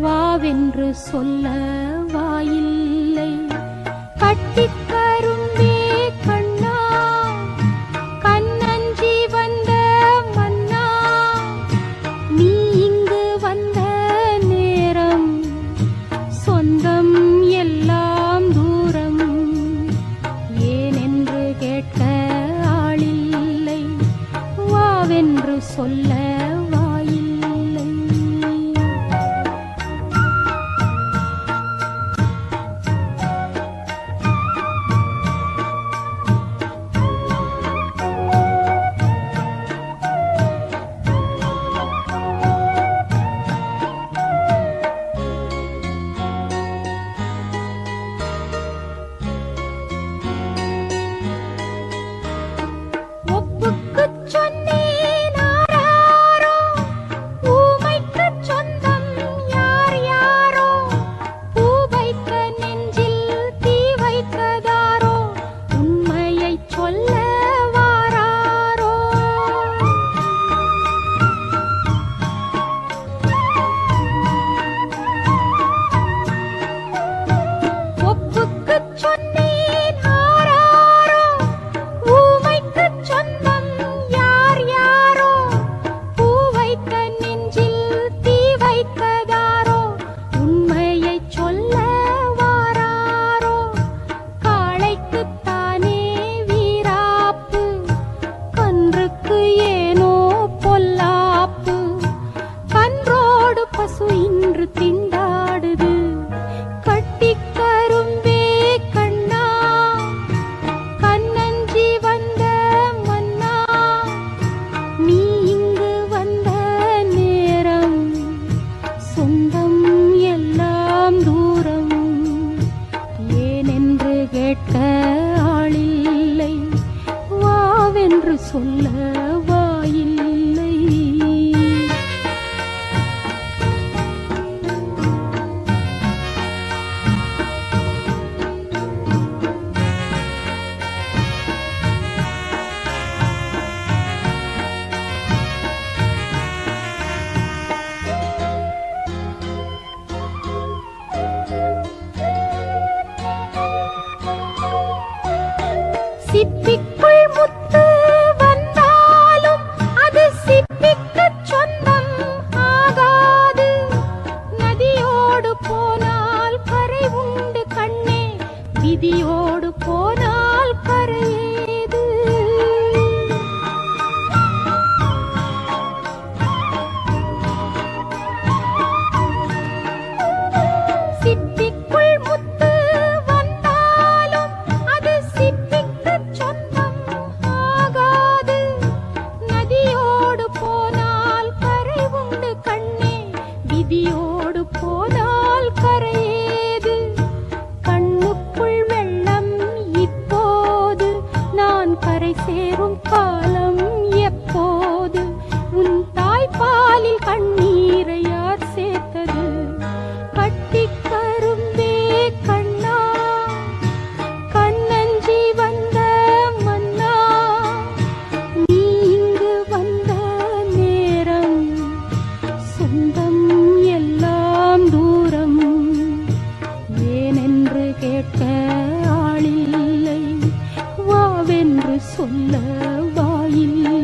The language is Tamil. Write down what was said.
வாவென்று சொல்ல வாயில்லை. கட்டி திண்டாடுது. கட்டிக்கரும்பே கண்ணா கண்ணஞ்சி வந்த மன்னா. நீ வந்த நேரம் சொந்தம் எல்லாம் தூரம். ஏனென்று கேட்க ஆளில்லை வாவென்று சொல்ல Pacific சேரும் காலம் சொல்ல வாயில்லை